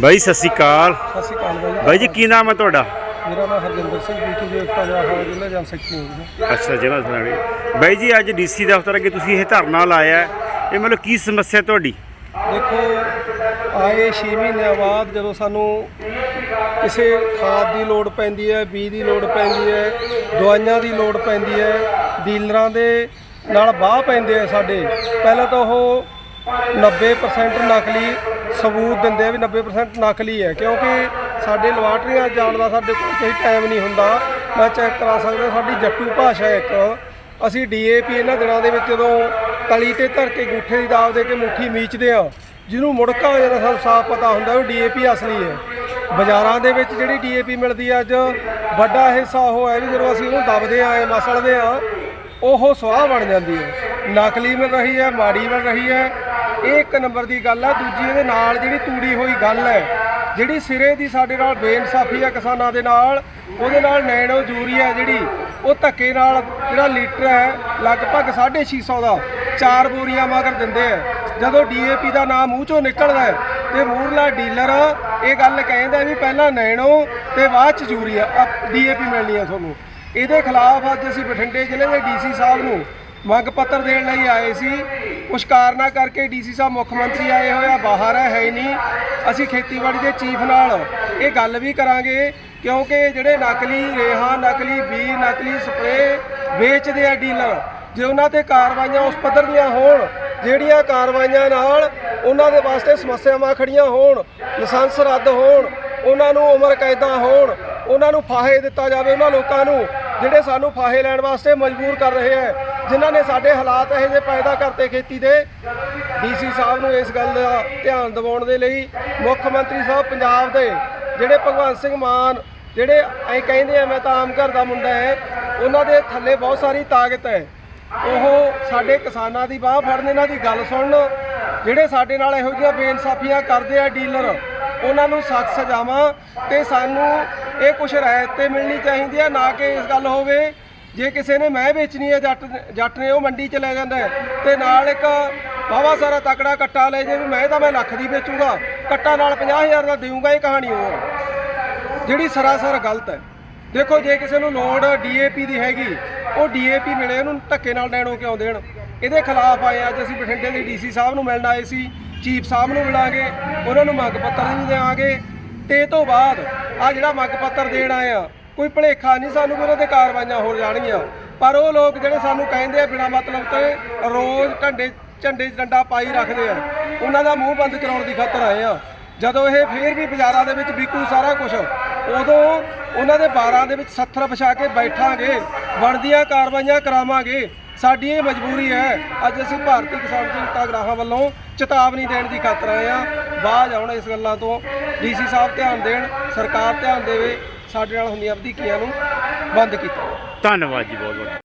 ਬਾਈ ਸਤਿ ਸ਼੍ਰੀ ਅਕਾਲ। ਸਤਿ ਸ਼੍ਰੀ ਅਕਾਲ ਬਾਈ। ਬਾਈ ਜੀ ਕੀ ਨਾਮ ਹੈ ਤੁਹਾਡਾ? ਮੇਰਾ ਨਾਮ ਹਰਜਿੰਦਰ ਸਿੰਘ ਬੀਟੀ ਜੋ ਇਕਤਾ ਜਵਾਹਰ ਜ਼ਿਲ੍ਹਾ ਜਨ ਸੈਕਟਰੀ ਹਾਂ। ਅੱਛਾ ਜ਼ਿਲ੍ਹਾ ਸਨਾੜੀ ਬਾਈ ਜੀ ਅੱਜ ਡੀਸੀ ਦਫ਼ਤਰ ਅੱਗੇ ਤੁਸੀਂ ਇਹ ਧਰਨਾ ਲਾਇਆ ਹੈ। ਇਹ ਮਤਲਬ ਕੀ ਸਮੱਸਿਆ ਤੁਹਾਡੀ? ਦੇਖੋ ਆਏ 6 ਮਹੀਨਿਆਂ ਬਾਅਦ ਜਦੋਂ ਸਾਨੂੰ ਕਿਸੇ ਖਾਦ ਦੀ ਲੋੜ ਪੈਂਦੀ ਹੈ ਬੀਜ ਦੀ ਲੋੜ ਪੈਂਦੀ ਹੈ ਦਵਾਈਆਂ ਦੀ ਲੋੜ ਪੈਂਦੀ ਹੈ ਡੀਲਰਾਂ ਦੇ ਨਾਲ ਬਾਹ ਪੈਂਦੇ ਆ ਸਾਡੇ। ਪਹਿਲਾਂ ਤਾਂ ਉਹ 90% ਨਕਲੀ ਸਬੂਤ ਦਿੰਦੇ ਆ ਵੀ 90% ਨਕਲੀ ਹੈ, ਕਿਉਂਕਿ ਸਾਡੇ ਲੈਬਾਰਟਰੀਆਂ ਜਾਣ ਦਾ ਸਾਡੇ ਕੋਲ ਕੋਈ ਟਾਈਮ ਨਹੀਂ ਹੁੰਦਾ। ਮੈਂ ਚੈੱਕ ਕਰਾ ਸਕਦਾ, ਸਾਡੀ ਜੱਟੂ ਭਾਸ਼ਾ ਇੱਕ। ਅਸੀਂ ਡੀਏਪੀ ਇਹਨਾਂ ਦਿਨਾਂ ਦੇ ਵਿੱਚ ਜਦੋਂ ਤਲੀ ਤੇ ਧਰ ਕੇ ਗੂਠੇ ਦੀ ਦਾਬ ਦੇ ਕੇ ਮੁੱਠੀ ਮੀਚਦੇ ਆ, ਜਿਹਨੂੰ ਮੁੜਕਾ ਹੋ ਜਾਂਦਾ, ਸਾਨੂੰ ਸਾਫ਼ ਪਤਾ ਹੁੰਦਾ ਵੀ ਡੀਏਪੀ ਅਸਲੀ ਹੈ। ਬਾਜ਼ਾਰਾਂ ਦੇ ਵਿੱਚ ਜਿਹੜੀ ਡੀਏਪੀ ਮਿਲਦੀ ਹੈ ਅੱਜ ਵੱਡਾ ਹਿੱਸਾ ਉਹ ਹੈ ਵੀ ਜਦੋਂ ਅਸੀਂ ਉਹਨੂੰ ਦਬਦੇ ਆਏ ਮਸਲਦੇ ਆ, ਉਹ ਸਵਾਹ ਬਣ ਜਾਂਦੀ ਹੈ। ਨਕਲੀ ਮਿਲ ਰਹੀ ਹੈ, ਮਾੜੀ ਮਿਲ ਰਹੀ ਹੈ। ਇਹ ਇੱਕ ਨੰਬਰ ਦੀ ਗੱਲ ਹੈ ਦੂਜੀ ਇਹਦੇ ਨਾਲ ਜਿਹੜੀ ਤੂੜੀ ਹੋਈ ਗੱਲ ਹੈ, ਜਿਹੜੀ ਸਿਰੇ ਦੀ ਸਾਡੇ ਨਾਲ ਬੇਇਨਸਾਫੀ ਹੈ ਕਿਸਾਨਾਂ ਦੇ ਨਾਲ, ਉਹਦੇ ਨਾਲ ਨੈਣੋ ਯੂਰੀਆ ਜਿਹੜੀ, ਉਹ ਧੱਕੇ ਨਾਲ ਜਿਹੜਾ ਲੀਟਰ ਹੈ, ਲਗਭਗ 650 ਦਾ, ਚਾਰ ਬੋਰੀਆਂ ਮਗਰ ਦਿੰਦੇ ਆ। ਜਦੋਂ ਡੀਏਪੀ ਦਾ ਨਾਮ ਮੂੰਹ ਚੋਂ ਨਿਕਲਦਾ ਹੈ, ਤੇ ਮੂਰਲਾ ਡੀਲਰ ਇਹ ਗੱਲ ਕਹਿੰਦਾ ਵੀ ਪਹਿਲਾਂ ਨੈਣੋ ਤੇ ਬਾਅਦ ਚ ਯੂਰੀਆ ਡੀਏਪੀ ਮਿਲਣੀ ਆ ਤੁਹਾਨੂੰ। ਇਹਦੇ ਖਿਲਾਫ ਅੱਜ ਅਸੀਂ ਬਠਿੰਡੇ ਜ਼ਿਲ੍ਹੇ ਦੇ ਡੀਸੀ ਸਾਹਿਬ ਨੂੰ ਮੰਗ ਪੱਤਰ ਦੇਣ ਲਈ ਆਏ ਸੀ। ਕੁਛ ਕਾਰਨਾਂ ਕਰਕੇ ਡੀਸੀ ਸਾਹਿਬ ਮੁੱਖ ਮੰਤਰੀ ਆਏ ਹੋਏ ਆ, ਬਾਹਰ ਹੈ ਹੈ ਹੀ ਨਹੀਂ। ਅਸੀਂ ਖੇਤੀਬਾੜੀ ਦੇ ਚੀਫ ਨਾਲ ਇਹ ਗੱਲ ਵੀ ਕਰਾਂਗੇ, ਕਿਉਂਕਿ ਜਿਹੜੇ ਨਕਲੀ ਰੇਹਾਂ, ਨਕਲੀ ਬੀ ਨਕਲੀ ਸਪਰੇਅ ਵੇਚਦੇ ਆ ਡੀਲਰ, ਜੇ ਉਹਨਾਂ ਤੇ ਕਾਰਵਾਈਆਂ ਉਸ ਪੱਧਰ ਦੀਆਂ ਹੋਣ, ਜਿਹੜੀਆਂ ਕਾਰਵਾਈਆਂ ਨਾਲ ਉਹਨਾਂ ਦੇ ਵਾਸਤੇ ਸਮੱਸਿਆਵਾਂ ਖੜੀਆਂ ਹੋਣ, ਲਾਇਸੈਂਸ ਰੱਦ ਹੋਣ, ਉਹਨਾਂ ਨੂੰ ਉਮਰ ਕੈਦਾਂ ਹੋਣ, ਉਹਨਾਂ ਨੂੰ ਫਾਹੇ ਦਿੱਤਾ ਜਾਵੇ, ਉਹਨਾਂ ਲੋਕਾਂ ਨੂੰ, ਜਿਹੜੇ ਸਾਨੂੰ ਫਾਹੇ ਲੈਣ ਵਾਸਤੇ ਮਜਬੂਰ ਕਰ ਰਹੇ ਹੈ ਜਿਨ੍ਹਾਂ ਨੇ ਸਾਡੇ ਹਾਲਾਤ ਇਹੋ ਜਿਹੇ ਪੈਦਾ ਕਰਤੇ ਖੇਤੀ ਦੇ, ਡੀਸੀ ਸਾਹਿਬ ਨੂੰ ਇਸ ਗੱਲ ਦਾ ਧਿਆਨ ਦਿਵਾਉਣ ਦੇ ਲਈ ਮੁੱਖ ਮੰਤਰੀ ਸਾਹਿਬ ਪੰਜਾਬ ਦੇ ਜਿਹੜੇ ਭਗਵੰਤ ਸਿੰਘ ਮਾਨ, ਜਿਹੜੇ ਐ ਕਹਿੰਦੇ ਆ ਮੈਂ ਤਾਂ ਆਮ ਘਰ ਦਾ ਮੁੰਡਾ ਹੈ, ਉਹਨਾਂ ਦੇ ਥੱਲੇ ਬਹੁਤ ਸਾਰੀ ਤਾਕਤ ਹੈ। ਉਹ ਸਾਡੇ ਕਿਸਾਨਾਂ ਦੀ ਬਾਹ ਫੜਨ, ਇਹਨਾਂ ਦੀ ਗੱਲ ਸੁਣਨ, ਜਿਹੜੇ ਸਾਡੇ ਨਾਲ ਇਹੋ ਜਿਹੀਆਂ ਬੇਇਨਸਾਫੀਆਂ ਕਰਦੇ ਆ ਡੀਲਰ, ਉਹਨਾਂ ਨੂੰ ਸਖਤ ਸਜ਼ਾਵਾਂ ਤੇ ਸਾਨੂੰ ਇਹ ਕੁਛ ਰਾਇਤ ਤੇ ਮਿਲਣੀ ਚਾਹੀਦੀ ਹੈ, ਨਾ ਕਿ ਇਸ ਗੱਲ ਹੋਵੇ ਜੇ ਕਿਸੇ ਨੇ ਮੈਂ ਵੇਚਣੀ ਹੈ, ਜੱਟ ਜੱਟ ਨੇ ਉਹ ਮੰਡੀ ਚ ਲੈ ਜਾਂਦਾ ਹੈ ਤੇ ਨਾਲ ਇੱਕ ਵਾਹਵਾ ਸਾਰਾ ਤਕੜਾ ਕੱਟਾ ਲੈ ਜੇ ਵੀ ਮੈਂ ਤਾਂ ਮੈਂ ਲੱਖ ਦੀ ਵੇਚੂਗਾ। ਕੱਟਾ ਨਾਲ 50000 ਦਾ ਦੇਊਗਾ, ਇਹ ਕਹਾਣੀ ਉਹ ਹੈ। ਜਿਹੜੀ ਸਰਾਸਰ ਗਲਤ ਹੈ। ਦੇਖੋ, ਜੇ ਕਿਸੇ ਨੂੰ ਲੋੜ ਡੀਏਪੀ ਦੀ ਹੈਗੀ, ਉਹ ਡੀਏਪੀ ਮਿਲੇ, ਉਹਨੂੰ ਧੱਕੇ ਨਾਲ ਲੈਣੋਂ ਕਿਉਂ ਦੇਣ? ਇਹਦੇ ਖਿਲਾਫ ਆਏ ਅੱਜ ਅਸੀਂ ਬਠਿੰਡੇ ਦੇ ਡੀਸੀ ਸਾਹਿਬ ਨੂੰ ਮਿਲਣ ਆਏ ਸੀ, ਚੀਫ ਸਾਹਿਬ ਨੂੰ ਮਿਲਾਂਗੇ, ਉਹਨਾਂ ਨੂੰ ਮੰਗ ਪੱਤਰ ਵੀ ਦੇਵਾਂਗੇ ਤੇ ਇਹ ਤੋਂ ਬਾਅਦ ਆ ਜਿਹੜਾ ਮੰਗ ਪੱਤਰ ਦੇਣ ਆਏ ਆ ਕੋਈ ਭਲੇਖਾ ਨਹੀਂ, ਸਾਨੂੰ ਵੀ ਉਹਨਾਂ ਤੇ ਕਾਰਵਾਈਆਂ ਹੋ ਜਾਣਗੀਆਂ। ਪਰ ਉਹ ਲੋਕ ਜਿਹੜੇ ਸਾਨੂੰ ਕਹਿੰਦੇ ਆ ਬਿਨਾਂ ਮਤਲਬ ਤੇ ਰੋਜ਼ ਢੰਡੇ ਝੰਡੇ ਡੰਡਾ ਪਾਈ ਰੱਖਦੇ ਆ, ਉਹਨਾਂ ਦਾ ਮੂੰਹ ਬੰਦ ਕਰਾਉਣ ਦੀ ਖਾਤਰ ਆਏ ਆ। ਜਦੋਂ ਇਹ ਫੇਰ ਵੀ ਬਾਜ਼ਾਰਾਂ ਦੇ ਵਿੱਚ ਵਿਕੂ ਸਾਰਾ ਕੁਝ ਉਦੋਂ ਉਹਨਾਂ ਦੇ ਬਾਰਾਂ ਦੇ ਵਿੱਚ ਸੱਥਰ ਵਿਛਾ ਕੇ ਬੈਠਾਂਗੇ, ਬਣਦੀਆਂ ਕਾਰਵਾਈਆਂ ਕਰਾਵਾਂਗੇ। ਸਾਡੀ ਇਹ ਮਜਬੂਰੀ ਹੈ, ਅੱਜ ਅਸੀਂ ਭਾਰਤੀ ਕਿਸਾਨ ਜਨਤਾ ਗਰਾਹਾਂ ਵੱਲੋਂ ਚੇਤਾਵਨੀ ਦੇਣ ਦੀ ਖਾਤਰ ਆਏ ਆ। ਬਾਅਦ ਆਉਣ ਇਸ ਗੱਲਾਂ ਤੋਂ। ਡੀਸੀ ਸਾਹਿਬ ਧਿਆਨ ਦੇਣ, ਸਰਕਾਰ ਧਿਆਨ ਦੇਵੇ। ਸਾਡੇ ਨਾਲ ਹੁੰਦੀਆਂ ਵਧੀਕੀਆਂ ਨੂੰ ਬੰਦ ਕੀਤਾ। ਧੰਨਵਾਦ ਜੀ ਬਹੁਤ ਬਹੁਤ